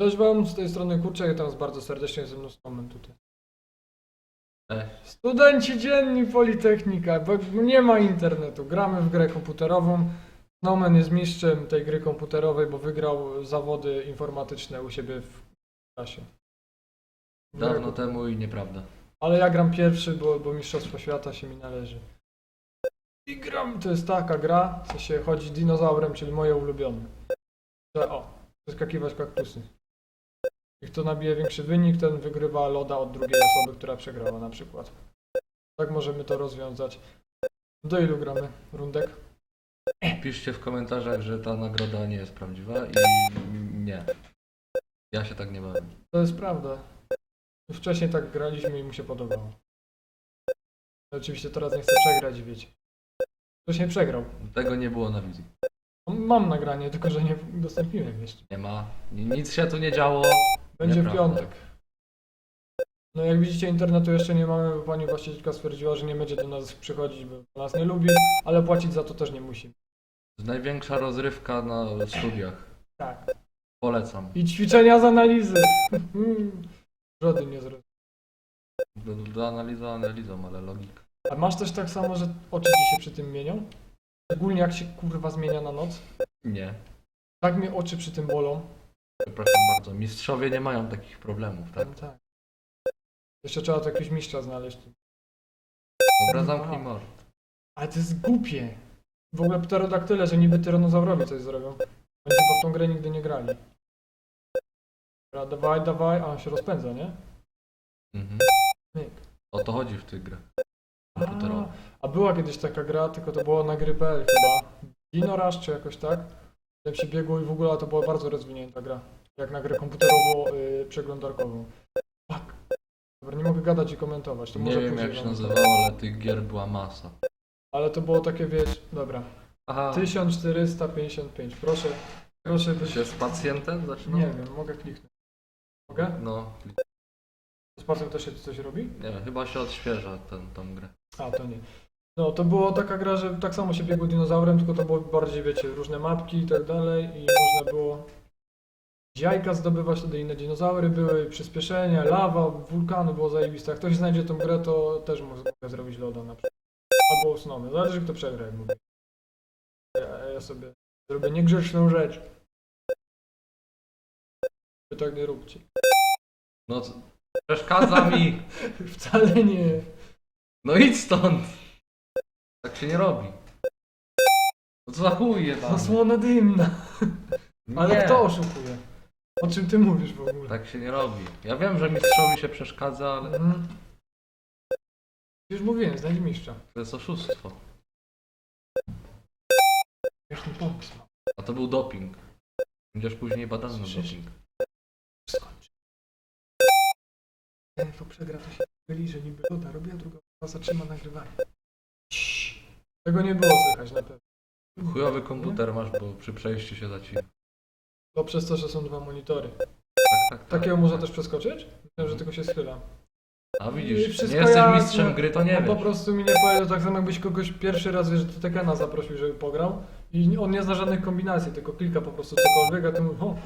Cześć wam, z tej strony Kurczak, witam was bardzo serdecznie, ze mną Snowman tutaj. Studenci dzienni Politechnika, bo nie ma internetu, gramy w grę komputerową. Snowman jest mistrzem tej gry komputerowej, bo wygrał zawody informatyczne u siebie w klasie. Dawno temu i nieprawda. Ale ja gram pierwszy, bo, bo Mistrzostwo Świata się mi należy. I gram, to jest taka gra, co się chodzi dinozaurem, czyli moje ulubione. Że, o, przeskakiwać kaktusy. Kto nabije większy wynik, ten wygrywa loda od drugiej osoby, która przegrała na przykład. Tak możemy to rozwiązać. Do ilu gramy? Rundek? Piszcie w komentarzach, że ta nagroda nie jest prawdziwa i nie. Ja się tak nie bawię. To jest prawda. Wcześniej tak graliśmy i mu się podobało. Oczywiście teraz nie chcę przegrać, wiecie. Wcześniej przegrał. Tego nie było na wizji. Mam nagranie, tylko że nie udostępniłem jeszcze. Nie ma. Nic się tu nie działo. Będzie w Nieprawda. piątek. No jak widzicie internetu jeszcze nie mamy, bo pani właścicielka stwierdziła, że nie będzie do nas przychodzić, bo nas nie lubi, ale płacić za to też nie musi. To jest największa rozrywka na studiach. Tak. Polecam. I ćwiczenia z analizy. Mm. Żaden nie zrozumiał. Do, do analizy analizą, ale logika. A masz też tak samo, że oczy ci się przy tym mienią? Szczególnie jak się kurwa zmienia na noc. Nie. Tak mnie oczy przy tym bolą. Przepraszam bardzo. Mistrzowie nie mają takich problemów, tak? No tak. Jeszcze trzeba to jakiegoś mistrza znaleźć. Dobra, zamknij mor. Ale to jest głupie. W ogóle pterodaktyle, że niby tyranozaurowie coś zrobią. Oni chyba w tą grę nigdy nie grali. Dobra, dawaj, dawaj, a on się rozpędza, nie? Mhm. Myk. O to chodzi w tych grach A, komputerowych. a była kiedyś taka gra, tylko to było na gry.pl chyba. Dino Rush czy jakoś tak? Tam się biegło i w ogóle to była bardzo rozwinięta gra. Jak na grę komputerowo-przeglądarkową. Fuck. Dobra, nie mogę gadać i komentować. To Nie może wiem później jak się wam- nazywało, ale tych gier była masa. Ale to było takie, wiesz, dobra. Aha. 1455, proszę. Proszę być... się z pacjentem zaczyna? Nie wiem, mogę kliknąć. Mogę? No, Z pasem też się coś robi? nie wiem, chyba się odświeża ten, tą grę. A, to nie. No, to była taka gra, że tak samo się biegło dinozaurem, tylko to było bardziej, wiecie, różne mapki i tak dalej i można było z jajka zdobywać wtedy inne dinozaury, były przyspieszenia, lawa, wulkany, było zajebiste. Jak ktoś znajdzie tą grę, to też mogę zrobić loda na przykład. Albo usnąmy, zależy kto przegra, jak mówię. Ja, ja sobie zrobię niegrzeczną rzecz. Wy tak nie róbcie. No, przeszkadza mi! Wcale nie. No idź stąd! Tak się nie robi. No co za chuj jebany. Zasłona dymna. Ale Nie, kto oszukuje? O czym ty mówisz w ogóle? Tak się nie robi. Ja wiem, że mistrzowi się przeszkadza, ale Mhm. Już mówiłem, znajdź mistrza. to jest oszustwo. Śmieszny pomysł mam. A to był doping. Będziesz później badany na Słyszysz? doping. Skończy. Ten, kto przegra, to się byli, że niby loda robi, a druga osoba zatrzyma nagrywanie. Ciii. Tego nie było słychać na pewno. Chujowy komputer masz, bo przy przejściu się zacina. To przez to, że są dwa monitory. Tak, tak, tak. Takiego można też przeskoczyć? Myślałem, że tylko się schyla. A I widzisz, wszystko nie jesteś jasne. mistrzem gry, to nie On po wiesz. prostu mi nie powiedział tak samo jakbyś kogoś pierwszy raz wiesz, do Tekena zaprosił, żeby pograł i on nie zna żadnych kombinacji, tylko klika po prostu cokolwiek, a ty mu... O,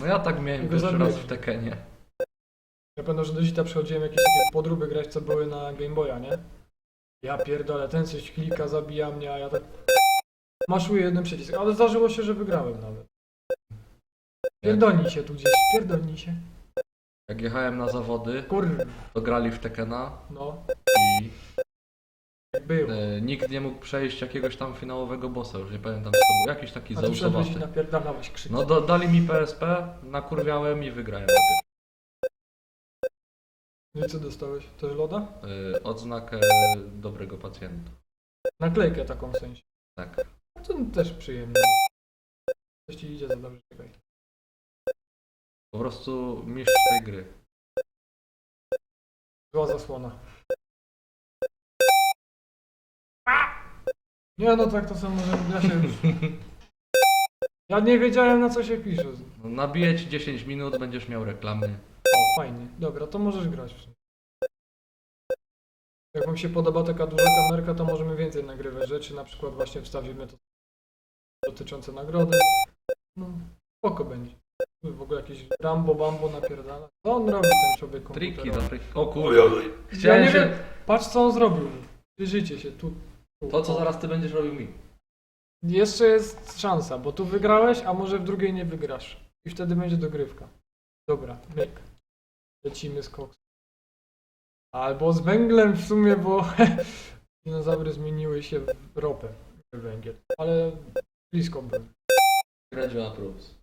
No ja tak miałem pierwszy raz w Tekenie. Ja pamiętam, że do Zita przychodziłem jakieś takie podróby grać, co były na Game Boya, nie? Ja pierdolę, ten coś klika, zabija mnie, a ja tak... Maszuję jednym przyciskiem, ale zdarzyło się, że wygrałem nawet. Pierdolnij się tu gdzieś, pierdolnij się. Jak jechałem na zawody, Kurwa, to grali w Tekena no, i jak było. e, nikt nie mógł przejść jakiegoś tam finałowego bossa, już nie pamiętam co to był, jakiś taki A ty wszedłeś i zausowaty. napierdalałeś krzyk. No do, dali mi PSP, nakurwiałem i wygrałem i co dostałeś? Też loda? E, odznakę dobrego pacjenta. Naklejkę taką w sensie. Tak. No to też przyjemne. Coś ci idzie za dobrze, czekaj. Po prostu mistrz tej gry. Była zasłona. Nie no tak to są może ja się. Ja nie wiedziałem na co się pisze. No, nabiję ci 10 minut, będziesz miał reklamy. Fajnie. Dobra, to możesz grać w sumie. Jak wam się podoba taka duża kamerka, to możemy więcej nagrywać rzeczy, na przykład właśnie wstawimy to dotyczące nagrody. No, spoko będzie. w ogóle jakieś Rambo Bambo napierdala. Co on robi ten człowiek Triki, komputerowy? no triki. O kurde. Ja Chciałem nie się... wiem, patrz co on zrobił. Przyjrzyjcie się, tu. tu. To co zaraz ty będziesz robił mi. Jeszcze jest szansa, bo tu wygrałeś, a może w drugiej nie wygrasz. I wtedy będzie dogrywka. Dobra, myk. Lecimy z koksem. Albo z węglem w sumie, bo dinozaury zmieniły się w ropę, węgiel. Ale blisko był. Gradzio Approves.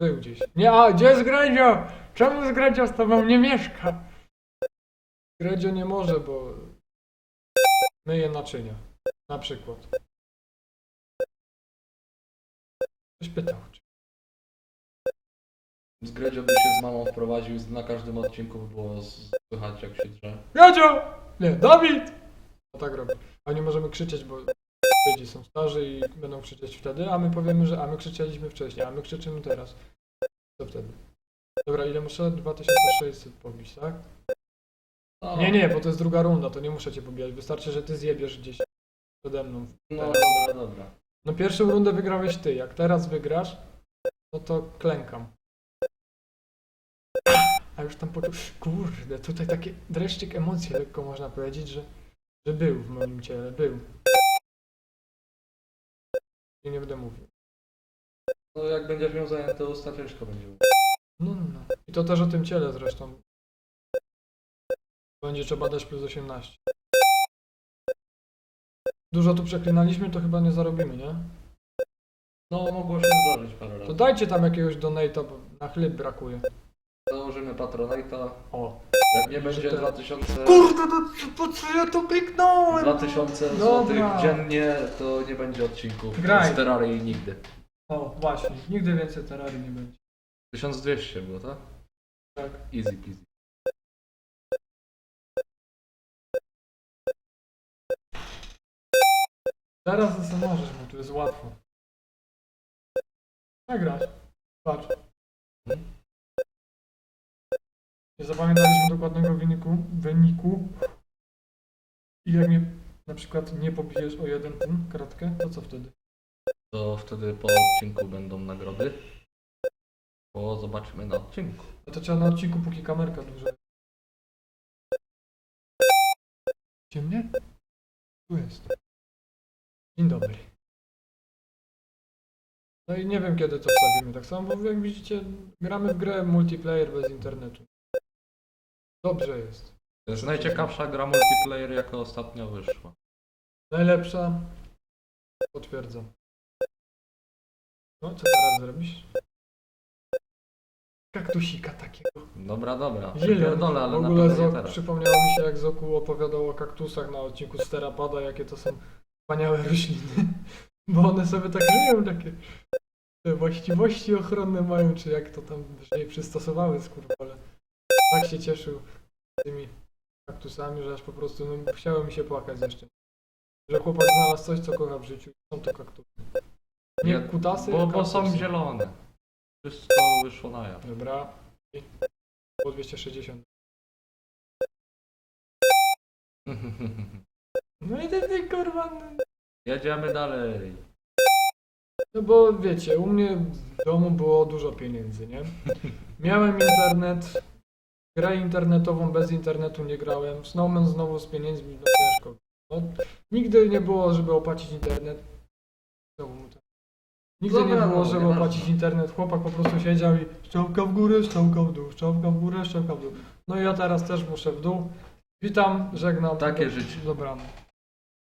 Był gdzieś. Nie, a gdzie jest Gredzio? Czemu z Gredzio z tobą nie mieszka? Gredzio nie może, bo myje naczynia. Na przykład. Ktoś pytał. czy- Z Gredzio by się z mamą wprowadził, na każdym odcinku by było słychać jak się drze. Gredzio! Nie, Dawid! No tak robi. A nie możemy krzyczeć, bo dzieci są starzy i będą krzyczeć wtedy, a my powiemy, że a my krzyczeliśmy wcześniej, a my krzyczymy teraz. Co wtedy? Dobra, ile muszę? 2600 pobić, tak? No, Nie, nie, bo to jest druga runda, to nie muszę cię pobijać. Wystarczy, że ty zjebiesz gdzieś przede mną. No dobra, dobra. No pierwszą rundę wygrałeś ty. Jak teraz wygrasz, no to klękam. A już tam poczuł. Kurde, tutaj taki dreszczyk emocji lekko można powiedzieć, że, że był w moim ciele. Był. I nie będę mówił. No jak będziesz miał zajęte usta, ciężko będzie. No, no, no. I to też o tym ciele zresztą. Będzie trzeba dać plus 18. Dużo tu przeklinaliśmy, to chyba nie zarobimy, nie? No mogło się zdarzyć parę To razy. dajcie tam jakiegoś donate'a, bo na chleb brakuje. Założymy Patronite'a. O. Jak nie będzie Że te- 2000... Kurde, no po co ja to kliknąłem? 2000 zł Dobra. dziennie, to nie będzie odcinków Graj. z Terrarii nigdy. O, właśnie. Nigdy więcej Terrarii nie będzie. 1200 było, tak? Tak. Easy peasy. Sobie możesz, bo tu jest łatwo. Nagrać. Patrz. Nie zapamiętaliśmy dokładnego wyniku. wyniku. I jak mnie na przykład nie pobijesz o jeden punkt, kratkę, to co wtedy? To wtedy po odcinku będą nagrody. Bo zobaczymy na odcinku. No to trzeba na odcinku, póki kamerka duża. Ciemnie? Tu jest. Dzień dobry. No i nie wiem kiedy to wstawimy tak samo, bo jak widzicie gramy w grę multiplayer bez internetu. Dobrze jest. To jest najciekawsza gra multiplayer, jaka ostatnio wyszła. Najlepsza. Potwierdzam. No, co teraz zrobisz? Kaktusika takiego. Dobra, dobra. Pierdolę, ale w na ogóle pewno nie Zok, teraz. przypomniało mi się jak Zoku opowiadał o kaktusach na odcinku z Terapada, jakie to są wspaniałe rośliny. Bo one sobie tak żyją, takie te właściwości ochronne mają, czy jak to tam je przystosowały skurwole. Tak się cieszył tymi kaktusami, że aż po prostu no, chciało mi się płakać jeszcze. Że chłopak znalazł coś, co kocha w życiu. Są to kaktusy. Nie Nie, kutasy, Bo, bo są zielone. Wszystko wyszło na jaw. Dobra. I Po 260. No i ty kurwa. no. Jedziemy dalej. No bo wiecie, u mnie w domu było dużo pieniędzy, nie? Miałem internet, grę internetową bez internetu nie grałem. Snowman znowu z pieniędzmi, no ciężko. No, nigdy nie było, żeby opłacić internet. Znowu mu to- Nigdy Dobra, nie było, no, żeby nieważne. opłacić internet. Chłopak po prostu siedział i szczałka w górę, szczałka w dół, szczałka w górę, szczałka w dół. No i ja teraz też muszę w dół. Witam, żegnam. Takie Do- życie. Dobranoc.